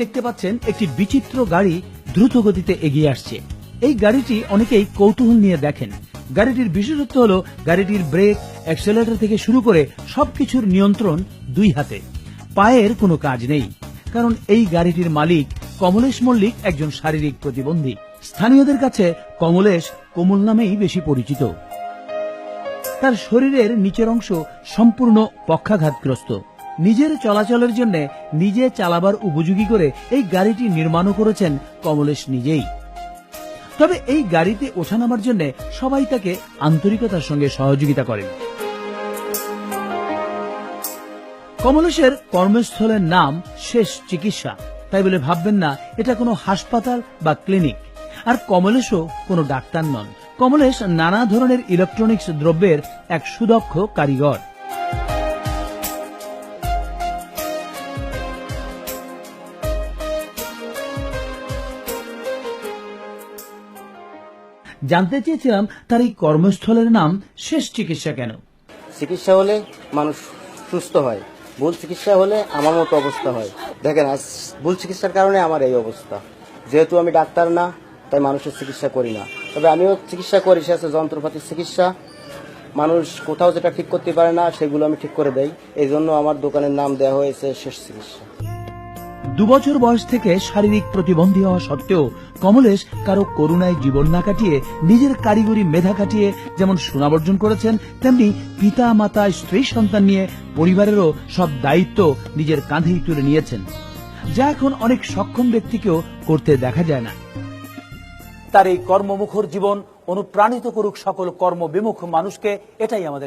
দেখতে পাচ্ছেন একটি বিচিত্র গাড়ি দ্রুত গতিতে এগিয়ে আসছে। এই গাড়িটি অনেকেই কৌতূহল নিয়ে দেখেন। গাড়িটির বিশেষত্ব হলো গাড়িটির ব্রেক অ্যাক্সেলেটর থেকে শুরু করে সবকিছুর নিয়ন্ত্রণ দুই হাতে। পায়ের কোনো কাজ নেই, কারণ এই গাড়িটির মালিক কমলেশ মল্লিক একজন শারীরিক প্রতিবন্ধী। স্থানীয়দের কাছে কমলেশ কোমল নামেই বেশি পরিচিত। তার শরীরের নিচের অংশ সম্পূর্ণ পক্ষাঘাতগ্রস্ত। নিজের চলাচলের জন্য নিজে চালাবার উপযোগী করে এই গাড়িটি নির্মাণও করেছেন কমলেশ নিজেই। তবে এই গাড়িতে ওঠানামার জন্য সবাই তাকে আন্তরিকতার সঙ্গে সহযোগিতা করেন। কমলেশের কর্মস্থলের নাম শেষ চিকিৎসা। তাই বলে ভাববেন না, এটা কোনো হাসপাতাল বা ক্লিনিক। আর কমলেশও কোনো ডাক্তার নন। কমলেশ নানা ধরনের ইলেকট্রনিক্স দ্রব্যের এক সুদক্ষ কারিগর। জানতে চেয়েছিলাম তার এই কর্মস্থলের নাম শেষ চিকিৎসা কেন? চিকিৎসা হলে মানুষ সুস্থ হয়। ভুল চিকিৎসা হলে আমার মতো অবস্থা হয়। দেখেন, আজ ভুল চিকিৎসার কারণে আমার এই অবস্থা। যেহেতু আমি ডাক্তার না, তাই মানুষের চিকিৎসা করি না। তবে আমিও চিকিৎসা করি, সে আছে যন্ত্রপাতির চিকিৎসা। মানুষ কোথাও যেটা ঠিক করতে পারে না, সেগুলো আমি ঠিক করে দেই। এই জন্য আমার দোকানের নাম দেওয়া হয়েছে শেষ চিকিৎসা। দুবছর বয়স থেকে শারীরিক প্রতিবন্ধী হওয়া সত্ত্বেও কমলেশ কারও করুণায় জীবন না কাটিয়ে নিজের কারিগরি মেধা কাটিয়ে যেমন সুনাবর্জন করেছেন, তেমনি পিতা, মাতা, স্ত্রী, সন্তান নিয়ে পরিবারেরও সব দায়িত্ব নিজের কাঁধেই তুলে নিয়েছেন, যা এখন অনেক সক্ষম ব্যক্তিকেও করতে দেখা যায় না। তার এই কর্মমুখর জীবন অনুপ্রাণিত করুক সকল কর্মবিমুখ মানুষকে, এটাই আমাদের